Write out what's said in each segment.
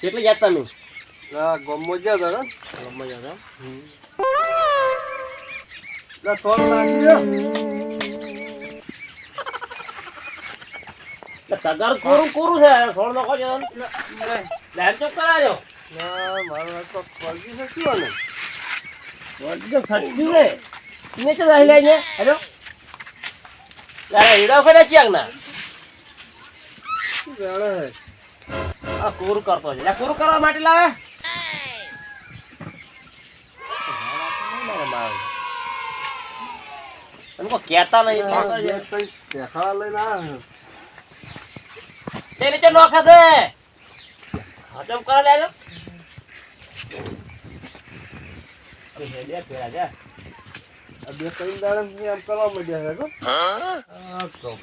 કેટલી યાદ તમે? ના ગમો જ હતા. ગમે ના સોળ નાખ્યો સગાર કોરું કોરું છે? સોળ નો કોઈ લાઈટ ચોક કરાજો ના મારો તો ફરજી છે શું ને રે નીચે રહી લેજે હેલો? હીડો કરે ચિયાક ના શું આ કોરું કરતો છે. લે કોરું કરવા માટે લાવે? તમે કોઈ કહેતા નહીં. બે દેખાડા લઈને આવ્યા તે નીચે નોખા છે. હજમ કરા લેજો અરે હેડે ફેરા જા આ બે ત્રણ દાડા એમ કરવા માંડ્યા છે કો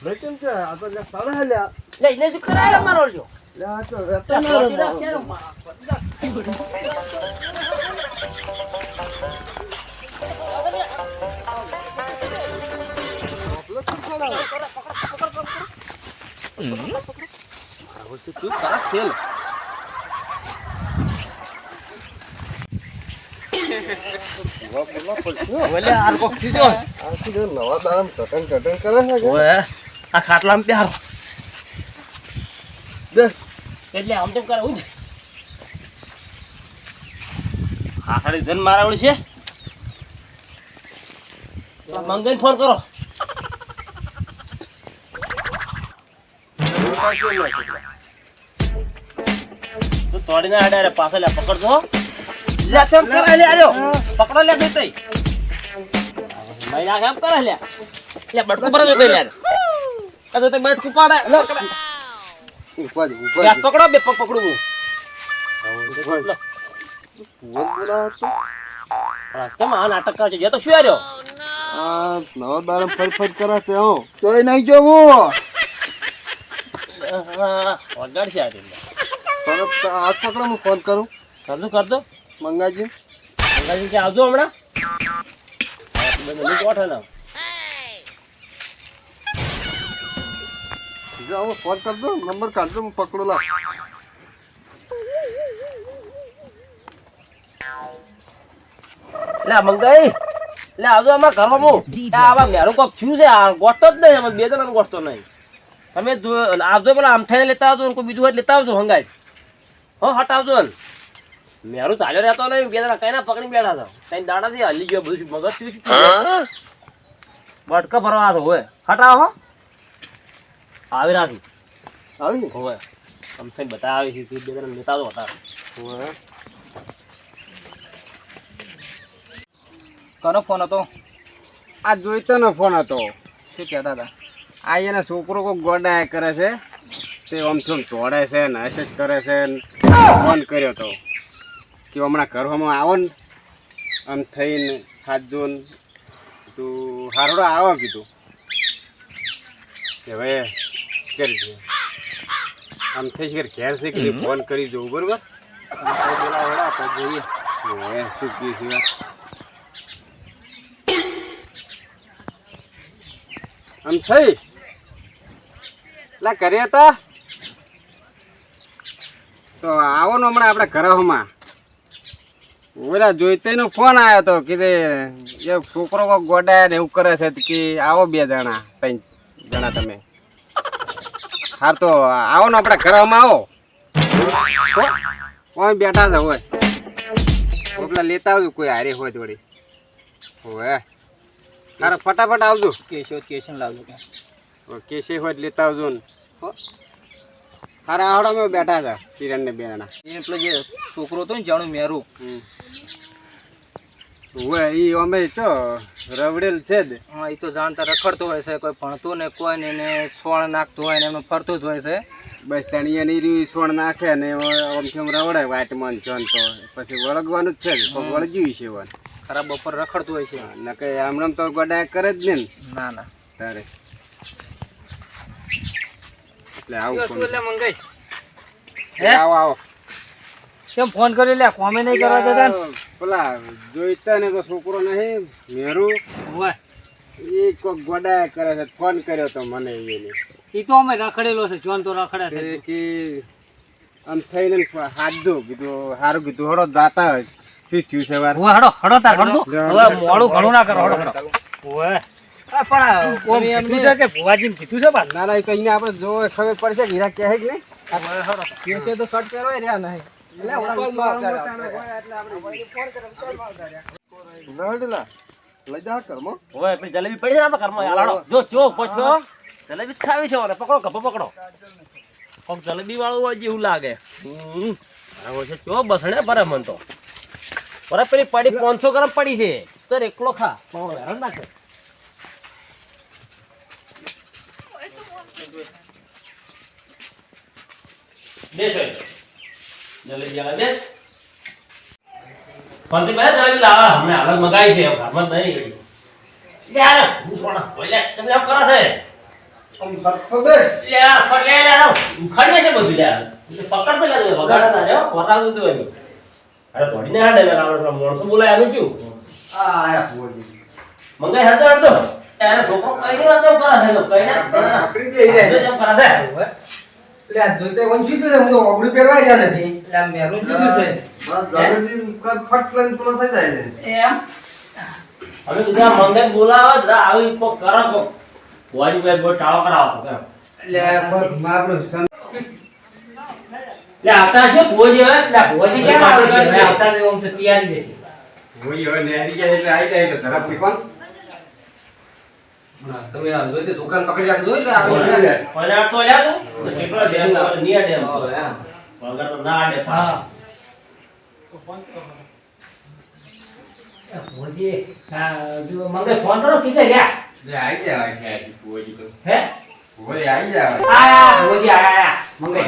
આ કેમ છે? આ તો જ્યાં સાડા હેલ્યા. લે એને શું કરાય મારો જો ખેલ ઓલે આ લોકો ખીજો આ શું નવા આ ખાટલામાં પ્યાર એટલે આમ તેમ કરે ઊંઘ આખડી ધન મારાવડી છે. મંગન ફોન કરો. તું તોડી ના આડે પાછો લે પકડજો. લે તેમ કરે લે આજો પકડો લે બે તઈ. મહિના કામ કરે લે. લે બડતો પર જોતો લે. આ તો તે બેઠ કુપાડે લે. ઉપર યાર પકડો બે પગ પકડું હું. નાટક કરે છે જે તો શું આવ્યો આ નવા દાડા ફર ફર કરે છે હો. તોય નહીં જો હું. વગાડ છે આ હાથ પકડો હું ફોન કરું. કરજો કરજો. મંગાજી. અંગાજી આવજો હમણાં. બધું કોઠે ના. જાઓ ફોન કર દો નંબર કાઢજો હું પકડો લા લા મંગાઈ. લે આવજો અમાર ઘરમાં હું આવા મેરું કોક થયું છે આ ગોઠતો જ નહીં અમે બે જણા ગોઠતો નહીં. તમે આવજો પેલા આમ થઈને લેતા આવજો કોઈ બીજું હોય લેતા આવજો હંગાઈ. હો હટાવજો મેરું ચાલ્યો રહેતો નહીં બે જણા કઈ ના પકડી બેઠા હતા. કઈ દાડાથી હલી ગયો બધું મગજ થયું? બટકા ભરવા છો હોય હટાવો હો. આવી રાખી. આવી હવે આમ થઈને બતાવી છે બે જણા લેતા હતા હટાવો કોનો ફોન હતો? આ જોઈતો નો ફોન હતો. શું કહેતા હતા? આ એના છોકરો કોઈ ગોડા કરે છે. તે આમ થોમ તોડે છે ને એસેસ કરે છે ફોન કર્યો તો. કે હમણાં ઘરમાં આવો ને. આમ થઈને હાથ જોન તું હારોડો આવો કીધું. કે હવે કરી છે આમ થઈ શકે ઘેર છે કે ફોન કરી જોઉં બરોબર? આપણે જોઈએ. હવે શું કીધું છે આમ થઈ? લા કરે હતા તો આવો ને હમણાં આપણે ઘરમાં. ઓલા જોઈતે નો ફોન આવ્યો તો કીધે એ છોકરો કોક ગોડાયા ને એવું કરે છે કે આવો બે જણા ત્રણ જણા તમે. હાર તો આવો ને આપણે ઘરમાં આવો. હો? બેઠા છે હોય પેલા લેતા આવજો કોઈ હારે હોય થોડી હોય તારે ફટાફટ આવજો. કેશો કેશન લાવજો કે હોય લેતા આવજો ને? હારા આવડામાં બેઠા હતા કિરણ ને બેના જણા એ પેલો જે છોકરો હતો ને જાણું મેરું. હોય ઈ અમે તો રવડેલ છે જ. હા એ તો જાણતા રખડતો હોય છે કોઈ ભણતું ને કોઈ ને એને સોણ નાખતું હોય ને એમાં ફરતું જ હોય છે. બસ ત્યાં ની રી સોણ નાખે ને આમ કેમ રવડે વાટમાં ને જોન તો પછી વળગવાનું જ છે કોક વળગ્યું છે વન ખરાબ બપોર રખડતું હોય છે. નકે આમણામ તો ગોડા કરે જ ને ને. ના ના. તારે. એટલે આવું એટલે મંગાઈ? હે? આવો આવો. કેમ ફોન કરી લે કોમે નહીં કરવા દેતા ને? પેલા જોઈતા ને તો છોકરો નહીં મેરું. હોય એ કોક ગોડા કરે છે ફોન કર્યો તો મને એને. એ તો અમે રખડેલો છે જોન તો રખડે છે. કે આમ થઈને હાથ જો કીધું હારું કીધું હળો દાતા હોય. શું થયું છે વાર? હું હડો હડો તાર હડો મોડું ઘણું ના કરો હડો હડો ઓવે પણ કીધું છે કે ભુવાજી કીધું છે ના ના એ આપણે જો ખબર પડશે હીરા કહે કે નહીં? તો શર્ટ પહેરો રહ્યા નહીં. જલેબી પડી ને ઘરમાં જો ચો પછી જલેબી ખાવી છે પકડો ગભો પકડો. કોક જલેબી વાળું હોય જેવું લાગે. આવો છે ચો બસણે બરે મન તો. બરે પેલી પડી પાંચસો ગ્રામ પડી છે. તો એકલો ખા. પણ હેરાન નાખે બે તો. જલેબી આવે બેસ. પંથી ભાઈ જલેબી લાવા હમણે હાલત મગાઈ છે ઘરમાં નહીં ગઈ. યાર હું સોના. ઓલે તમે આમ કરો છે મંગાઈ હડતો હડતો? છોકરો કઈ વાત કરે છે? એટલે આ જોઈતે વંશી તો હું તો ઓગળી પહેરવાય રહ્યા નથી. એટલે આ મેરું કીધું છે. બસ જલેબી ફટ લઈને પૂરો થઈ જાય છે. એમ? હવે બધા મંગાઈ બોલાવે જરા આવી કોક કરો કોક. વાડી ભાઈ બહુ ટાળો કરાવો કેમ એટલે સમ- આવતા શું કોઈ હવે? એટલે છે? આવતા ઓમ તો તૈયારી દેશે હોય હવે નેહરી ગયા એટલે આવી જાય એટલે ધરાપથી કોણ? તમે આ જોઈતે છોકરાને પકડી રાખજો. એટલે બોલે તો લ્યા તો. શેકડો ડેમ નિયા ડેમ તો. હા. તો ના ડે હા ભુવાજી આ ફોન કરો કીધે ગયા લે આવી જાય છે આજી ભુવાજી તો. હે? ભુવાજી આવી જાય આયા ભુવાજી આયા મંગે.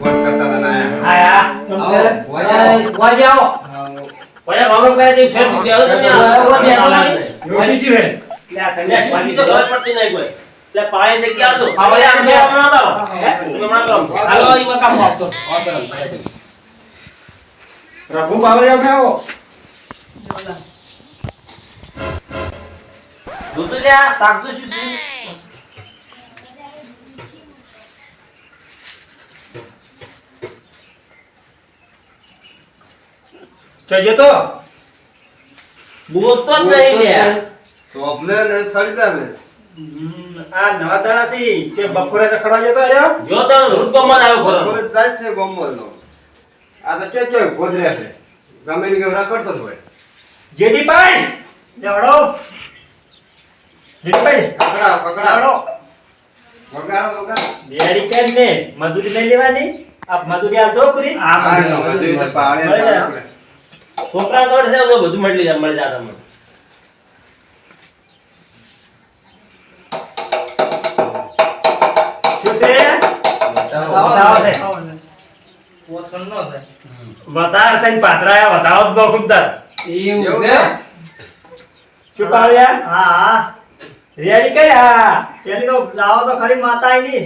ફોન કરતા હતા ને આયા. આયા કેમ આવો, આવો. વાવણ કરે તે છે તું દેવો તો ત્યાં ભુવાજી આવો. યોશીજી વે લે પાણી દે ગયા તો પાણી આપણે દે. આપણે હમણાં આવો. તમે હમણાં કરો. હાલો ઈ મકામ આપતો. પ્રભુ બાવળી આવો. દૂધ તાકતો શું છે? જોઈએ તો. બોલતો જ નહીં. ચોપલે ને છડી જાવે આ નવા દાણા સી કે બપોરે રખડવા જતો આયો જો તો રૂપકો મન આવ્યો ખરો બપોરે જાય છે ગોમવાનો. આ તો કે કે ગોદરે છે. ગમે કે ગમે રખડતો જ હોય. જેડી પાઈ લેવડો. જેડી પાઈ પકડા પકડા લેવડો. વગાડો વગાડો. બેરી કે ને? મજૂરી લઈ લેવાની. આ મજૂરી આલતો પૂરી આ મજૂરી, તો પાડે જ. છોકરા દોડ છે બધું મળી જાય મળી જાય તમને. વધાર થઈને પાતરાયા વધાવો જ બહુ ખુદદાર એવું છે? છે? શું પાડ્યા? હા હા. રેડી હા પેલી તો લાવો તો ખરી માતા આઈની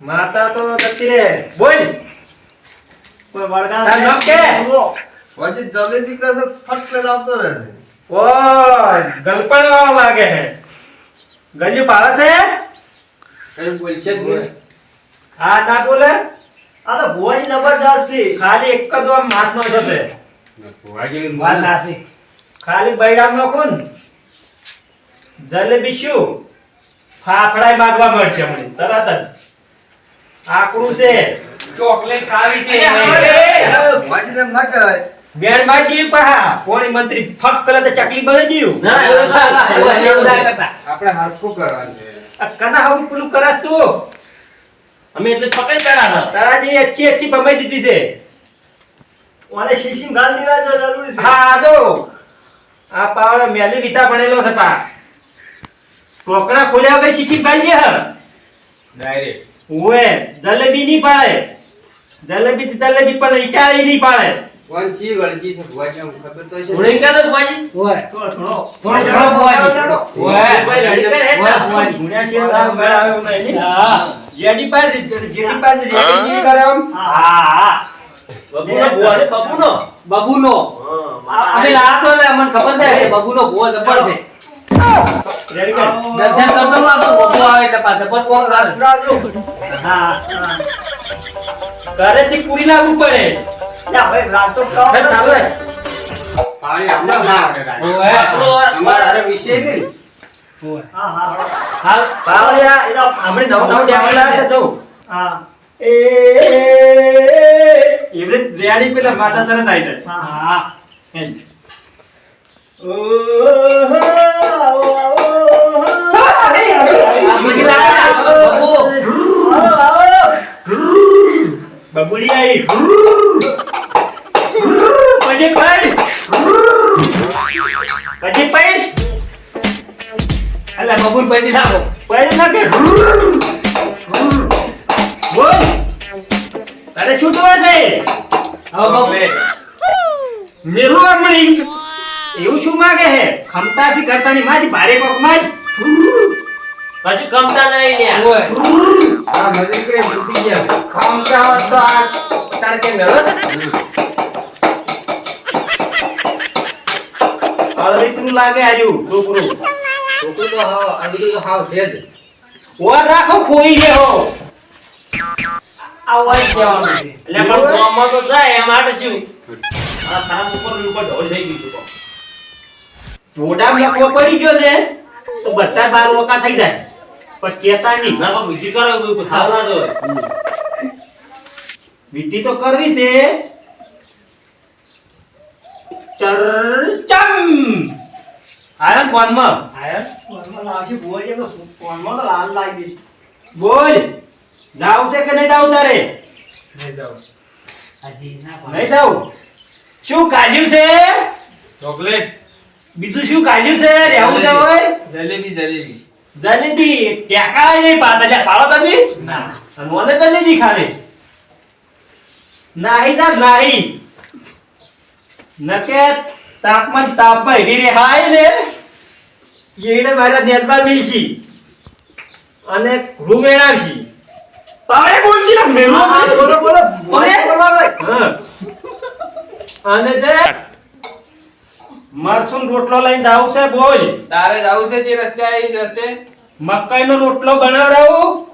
માતા તો જતી રે બોલ. કોઈ કે? જલેબી કસે ફટ લઈને આવતો રહે ઓ ગલપણ વાળો લાગે હે ગલ્યું પાડે કઈ બોલશે જ નહીં. હા ના બોલે? આ તો ભુવાજી જબરદસ્ત છે. ખાલી એક જ આમ હાથનો જશે ભુવાજીની વાત નાસી ખાલી બૈરામ નો. ખૂન જલેબી શું ફાફડાય માગવા મળશે મને તરત જ. આકડું છે. ચોકલેટ ખાવી છે. માજી એમ ના કરાય બેન માગી પહા. કોણી મંત્રી ફક કરે તો ચકલી બની ગયું. ના એવું ના. આપણે હરખું કરવાનું છે. કના હું પેલું કરસ તું? અમે એટલે જ પકડી બેઠા હતા તારા અચ્છી અચ્છી બમાઈ દીધી છે ઓલે શીશી ગાલ દેવા જો જરૂરી હા જો આ પાવડો મેલી વિતા ભણેલો છે પા ટોકણા ખોલ્યા વગર શીશી ગાલ દે હર ડાયરેક્ટ ઓએ જલેબી ની પાડે જલેબી તો જલેબી પણ ઇટાળી ની પાડે વંચી ગળજી છે ભુવાજી ખબર તો છે ઉણી ક્યાં તો ભુવાજી ઓય થોડો થોડો થોડો થોડો ભુવાજી. ઓય ભાઈ રેડી કર હે ભુવાજી. ગુણ્યા છે આ એવું નહીં હા જેડી પાડ જેડી પાડ રેડી ચી હા? હા બબુનો ભુવા રે બબુનો. બબુનો. અમે લાયા તો અમને ખબર છે કે બબુનો ભુવો જબર છે. દર્શન કરતો ન આવતો બબુ આવે એટલે પાછો કોણ કરે. હા ઘરેથી પૂરી લાવવું પડે. રાત તો પાણી આપણે ના. અમારે વિષય નહીં. હાલ પાવડિયા એ તો આપણે નવું નવું ડેમો લાવ્યા છે તો હા એ એવરે રેડી પેલા માતા તરત આવી જાય હા. બબુડી આવી અલા બબુન પછી લાવો પડ ના કે બોલ. તારે શું જોવે છે? હવે મેલું આમણી. એવું શું માગે હે? ખમતાથી કરતાની માજ ભારે કોક માજ. કશું ખમતા નહીં લ્યા. ઓય. આ નજીક રે ફૂટી ગયા. ખામતા હોત તો આ તડકે મેળવત. અળવીતનું લાગે આજુ છોકરું છોકરું તો હાવ- આ બધું તો હાવ છે જ. ઓર રાખો ખોઈ રે હો આવો જ એટલે પણ ગામમાં તો જાય એમ માટે શું? આ તારા ઉપર ઉપર ઢોળ થઈ ગયું છે. મોઢામાં લખવો પડી ગયો ને તો બધા બાર વકા થઈ જાય. પણ કેતા નહીં. ના પણ વિધિ કરો કોઈ થાવ ના વિધિ તો કરવી છે. ચરચમ. આયન કોનમાં આયન ફોનમાં લાવશે છે તો ફોનમાં તો લાલ લાગી દઈશ. બોલ જાવ છે કે નહીં જાવ તારે? નહીં જાવ શું કાજ્યું છે? ચોકલેટ. બીજું શું કાજ્યું છે? રહેવું છે હોય જલેબી જલેબી. જલેબી? ટેકા એ પાતા પાડો તમે. ના. અને મને જલેબી ખાને નાહી ના નાહી. નકે તાપમાન તાપમાં હેરી રે હાય ને? એને મારા નેતમાં મિલશી. અને રૂમ મેળાવશી. પાવડે બોલજી ને મેરો હા, હા, બોલો બોલો. મને અને જે મરસું રોટલો લઈને જાવ છે બોલ. તારે જાવ છે જે રસ્તે આવી જ રસ્તે? મકાઈનો રોટલો બનાવડાવું?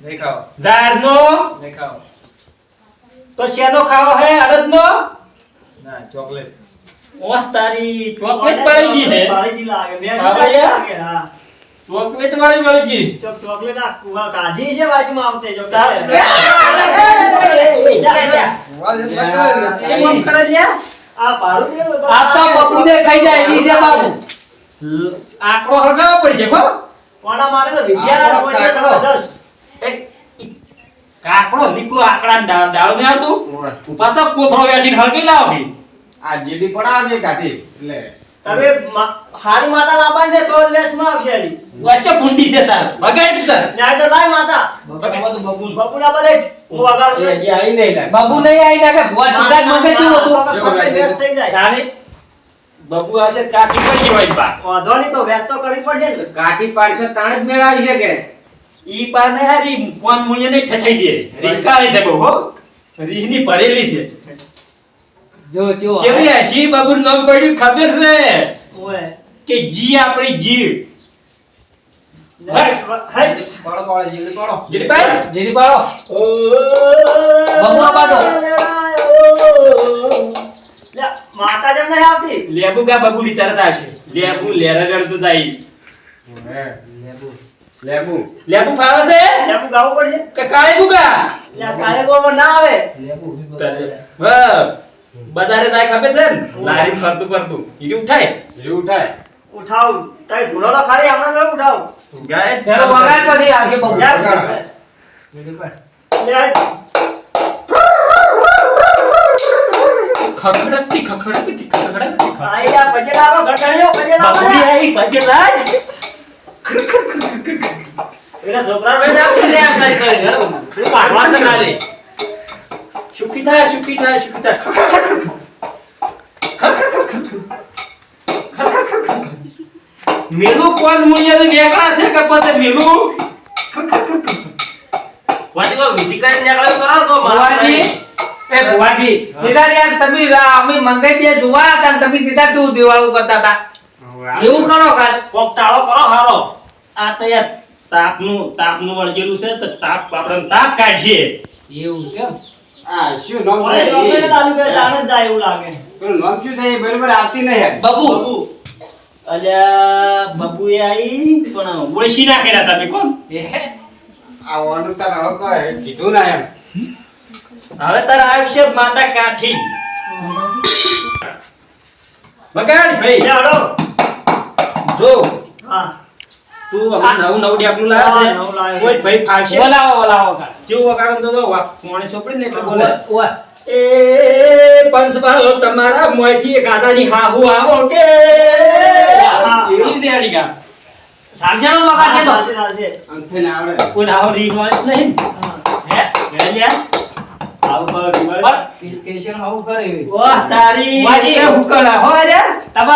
નહીં ખાઓ ઝાડનો નહીં ખાઓ તો શેનો ખાવો હે અડદનો? ના ચોકલેટ. તારી ચોકલેટ પડી ગઈ છે પાળીજી લાગે. મેં? લાગે? હા. ચોકલેટ વાળી ચોક ચોકલેટ આ કાઢી છે બાજુમાં આવતે જો? આ પારું ને, આ તો બબુને ખાઈ જાય એની છે બાબુ લ- આંકડો હળગાવવો પડશે કો કોના માટે તો વિદ્યાના રોજ છે જબરદસ્ત. કાકડો નીકળો આકડા ડાળ ને હતું ઊભા તો કોથળો વેઠી હળગી લાવો આ જીડી પડાવજે કાથી એટલે તમે હારી માતા બાપા છે તો લેસમાં આવશે એની. વચ્ચે ભૂંડી છે તાર. બગાડ તું સર ના તો લાય માતા. બપુના બધે જ. હું વગાડું છું. આવી નહીં લાગે. બાબુ નહીં આવી નાખે ભુવા સીધા જ મગજ જેવું હતું. વેશ થઈ જાય. તારે બબુ આવશે કાઠી પડી હોય બા વાંધો નહીં તો વેશ તો કરવી પડશે ને. કાઠી પાડશો તાણે જ મેળ આવી શકે ઈ પા ને હારી. કોણ મુળીએ ને ઠઠાઈ દે. રીકાળી છે બહુ હો. રીહની પડેલી છે. જો જો કેવી હસી બાબુ નામ પડ્યું? ખબર છે? ઓય. કે જી આપણી જીવ હટ. પડો પડો જેડી પડો. જેડી પાડ. જેની પાડો. બબુઆ પાડો. લે, માતા જેમ નહીં આવતી. લેબુ કા બબુડી તરત આવશે. લેબુ લેરા લડતો જાય. લેબુ. લેબુ. ફાવે છે? લેબુ ગાવું પડશે. કે કાળે ગુગા લે, કાલે ગોળમાં ના આવે. હા. બજારે જાય ખબર છે ને? લારી ફરતું ફરતું. ઈ ઉઠાય? એવું થાય ઉઠાવ. તઈ ધૂળો તો ખાલી હમણાં તો ઉઠાવ. ગાય ચલો વગાડ પછી આવશે બબુ યાર. ખખડતી ખખડકતી ખખડતી ખખડકતી આઈ આ ભજન આવો ઘટાડ્યો ભજન આવો બાપુડી આવી પંચરાજ એના છોકરા ભાઈ ના લે આ કરી કરી હેરો શું પાડવા છે ના રે સુખી થાય સુખી થાય સુખી થાય મેલું કોણ મુનિયા નેકળા છે કે પછી મેલું પછી કોઈ વિધિ કરીને નીકળ્યો કરો તો ભુવાજી એ ભુવાજી દીધા યાર તમે રા- અમે મંગાઈ દે જોવા હતા ને તમે દીધા શું દિવાળું કરતા હતા એવું કરો કાલ કોક ટાળો કરો હારો આ તો યાર તાપનું તાપનું વળગેલું છે તો તાપ આપણે તાપ કાઢીએ એવું છે એમ? આ શું નામ છે એ? આલુ કે તાણે જ જાય એવું લાગે. પેલું નામ શું છે એ બરોબર આવતી નહીં યાર. બબુ. અલ્યા બબુએ આઈ પણ ઓળખી નાખેલા તમે કોણ? એ આ ઓનું તાર હવે કોઈ કીધું ના એમ. હવે તારા આવશે માતા કાઠી. બગાડ ભાઈ. ચાલો જો. હા. તું હવે નવું નવું ડેપલું લાવ્યો હા, છે. નવું લાવ્યો છે. કોઈ ભાઈ ફાવશે બોલાવો બોલાવો કા જેવું વગાડો તો વા કોણે છોપડી ને એટલે બોલે. વાહ એ પંચભાલો તમારા મોંથી ગાડાની હાહુ આવો કે. હા. એવી રેડી ગા. સાંજનો વગર છે તો? ચાલશે, ચાલશે. આવડે. કોઈ આવો રીત હોય નહીં. હે. હે હે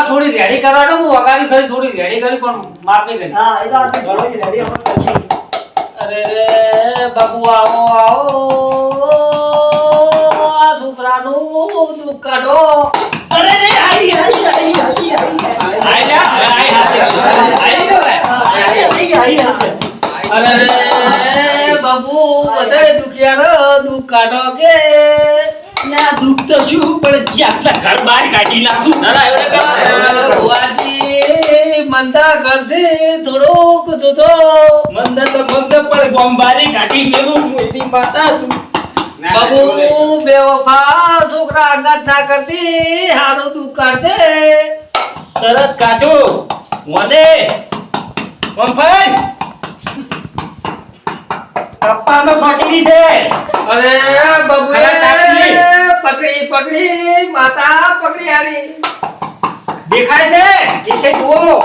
થોડી રેડી કરવાનું હું વગાડી કરી થોડી રેડી કરી પણ માપ નહીં કરી. અરે રે બાબુ આવો આવો આ છોકરાનું દુઃખ કાઢો અરે રે આઈ આઈ આઈ આઈ આઈ આઈ આઈ આઈ આઈ આઈ આઈ આઈ આઈ આઈ આઈ અરે રે બાબુ બધાય દુખિયારો દુખ કાઢો કે. ના દુખ તો શું પણ જ્યાં ઘર બહાર કાઢી નાખું ના ના એવું ના અરે કરાય. ભુવાજી, મંદા થોડુંક તો મંદ પણ ગોંબારી કાઢી મેલું. હું માતા છું બાબુ બેવફા છોકરા અંગાત ના કરતી હારું દુખ કાઢ તરત કાઢો. મને. વંફાઈ પપ્પાનો ફાટી છે. અરે બબુ. પકડી પકડી માતા પકડી આલી. દેખાય છે? કે છે જુઓ.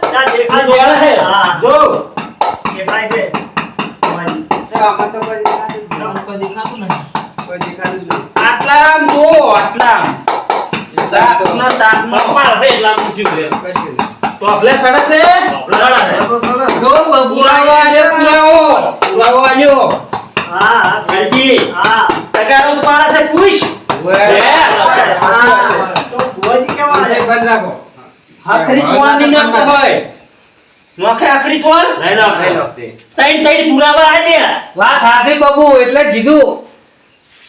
ત્યાં દેખાય આપણે સડક છે. જો પુરાવો આલ્યો પુરાવો. પુરાવો આલ્યો. હા, હા, હા. તગારો પાડે છે પૂછ હા. તો ભુવાજી કેવા આમ બંધ રાખો. આખરી સોળા ની નાખતો હોય. નોખે આખરી સોળ નહીં ના નહીં ખાય. નાખતી. તૈણ તૈણ પુરાવા આલ્યા વાત હાસી બાબુ એટલે કીધું.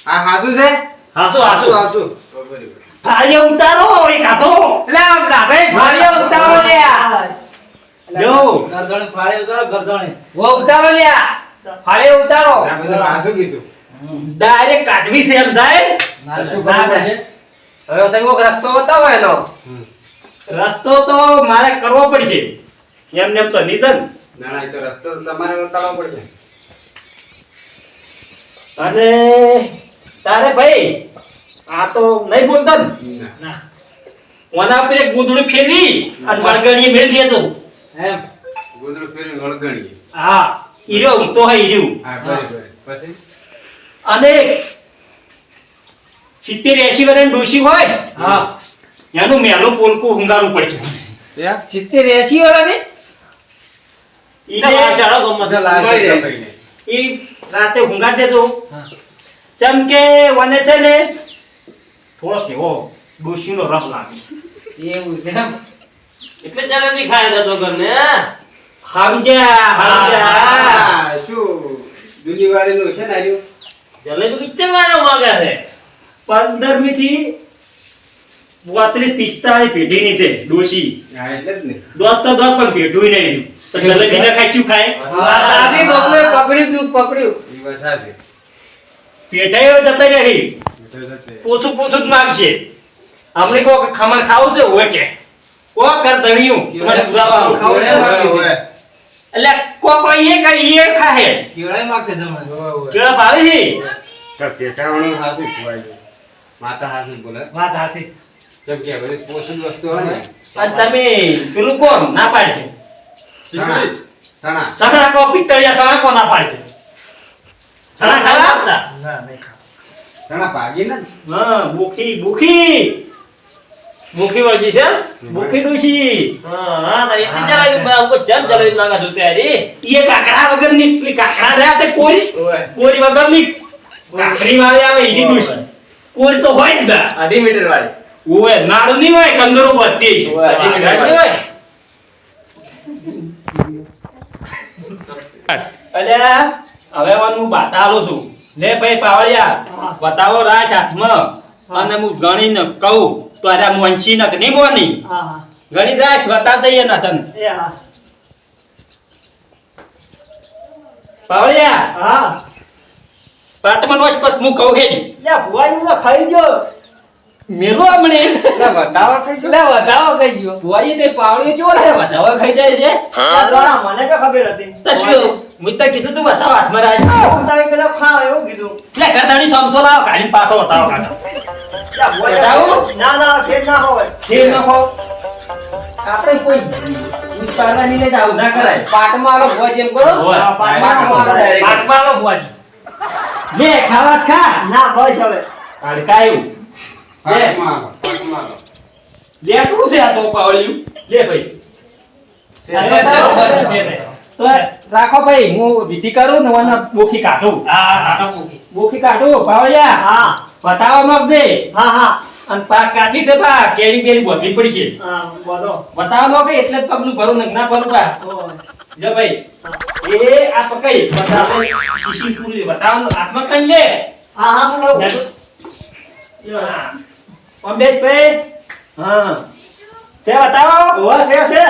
આ હાસુ છે? હાસુ હાસુ હાસુ હાસુ ફાળીએ ઉતારો એટલે આમ ગાભે ફાળીઓ ઉતારો લ્યા. જો વો ઉતારો લ્યા. ફાળીઓ ઉતારો. આ બધું હાસુ કીધું. ડાયરેક્ટ કાઢવી છે એમ થાય? હવે તમે કોક રસ્તો બતાવો એનો. રસ્તો તો મારે કરવો પડશે. એમને એમ તો નિધન. ના ના એ તો રસ્તો તો તમારે બતાવવો પડશે. અને તારે ભાઈ આ તો નહીં બોલતા ને. ના. ઓના પર એક ગોદડું ફેરવી અને મરગડીએ મેળ દેતો એમ. ગોદડું ફેરવીને વળગણીએ. હા. ઈર્યો તો હે ઈરો. હા પછી? અને સિત્તેર એસી વર્ષની ડોશી હોય હા. એનું મેલો પોલકું હુંગારું પડશે. યા? સિત્તેર એસી રહે. કરીને. ઈ રાતે હુંગાર દેજો. ચમ કે વને છે ને થોડો કેવો ડોશીનો રફ લાગે. એવું છે એટલે જલેબી ખાય દસ વગરને, હે? સમજ્યા સમજ્યા શું? છે ને આર્યું? જલેબી કિચ્ચે મારા માગે છે. પંદરમી થી પોત્રીસ પિસ્તાળીસ પેઢીની છે ડોશી. એટલે જ ને. દોત તો દોત પણ પેઢું નહીં. તો જલેબી ના ખાય શું ખાય? વાત સાચી પકડ્યું પકડ્યું. ઈ વાત સાચી. પેટાયો જતા રહી. પોછું પોછું જ માગશે અમને કહો કે ખમણ ખાવું છે હોય કે? કો કર ધણિયું. તમારે પુરાવા. ખાવું છે. એટલે કો કો એ કઈ એ ખાહે. હોય, હોય. કેળા ભાવે છે? તો પેટાવાળું હાસુ ખવાય. માતા હાસુ બોલે. વાત હાસી. જેમ કે બધી પોષક વસ્તુ હોય અને તમે પેલું કોણ ના પાડશે સણા સણા. કો પિત્તળિયા સણા કો ના પાડશે સણા ખાવા આપતા? ના નહીં ખા સણા ભાગી ને. હા બુખી બુખી ભૂખી વળગી છે? બુખી ડોશી હા, તારી જલેબી બા- ઉनको જેમ જલેબી માંગા છો ત્યારે. એ કાકડા વગરની પેલી કાકડા રહ્યા તે કોરી? કોરી વગરની કાકડી વાળી આવે એની ડોશી કોરી તો હોય ના. અઢી મીટર વાળી. ઓય નાડું નહીં હોય કંદરો બધી અઢી મીટર ઘરની હોય. અલ્યા હવે હું બાતા આલું છું. લે ભાઈ પાવળિયા બતાવો રાજ હાથમાં. અને હું ગણીને કહું. તો અરે મોંચી નક નહીં મોની હા હા ગણી રાજ બતા દઈએ ના હા પાવળિયા હા પાટમાં નોશ પસ હું કહું હેડી લે ભુવા હું ખાઈ ગયો મેલો હમણે એટલે બતાવો કઈ એટલે વધાવો કઈ ગયો ભુવાજી તે પાવડી જો લે વધાવો ખાઈ જાય છે આ દ્વારા મને કે ખબર હતી તો શું હું તો કીધું તું બતાવો હાથમાં રાખ હું તારી પેલા ખા એવું કીધું લે કરતાડી સમજો લાવો ગાડીને પાછો બતાવો કાકા લે? ના ના ફેર ના હોય. ફેર નખો આપણે કોઈ વિસ્તારના નીલે જ આવું ના કરાય. પાટમાં આલો ભુવાજી એમ કરો હોય. પાટમાં પાટમાં આલો ભુવાજી. લે ખાવા ખા. ના બસ હવે. અડકાયું લે. આવો. લેટું છે આ તો પાવળિયું લે ભાઈ. રાખો ભાઈ હું વિધિ કરું ને મને બોખી કાઢું હા હા મૂકી. બોખી કાઢો પાવળિયા હા. વતાવા માપ દે હા હા. અને પાક કાઠી છે પા કેરી બેરી બોધવી પડી છે. હા બોલો. બતાવો મગ એટલે જ પગનું ભરું ને ના ભરું પા જો ભાઈ એ આ પકઈ બતાવો શીશી પૂરી બતાવો હાથમાં કઈ લે. હા હા બોલો. લઉં ભાઈ. હા. છે બતાવો. ઓય, છે છે.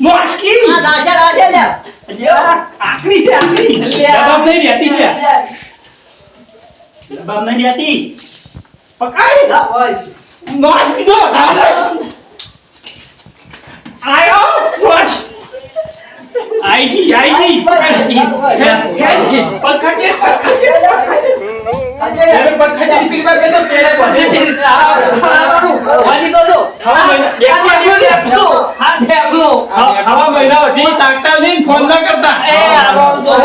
મુશ્કિલ નાશે નાશે લે. આકરી છે આકરી લે. જવાબ નહીં રહેતી છે જવાબ નહીં રહેતી પકડ નોશ બીજો ધારસ આયો નોશ ai, આઈ ગઈ પકડ પકડ પકડ આજે અરે પથ્થરની પીવા આપણું ખાવા મહિના વધી તાકતા નહીં ફોન ના કરતા એ આવો તો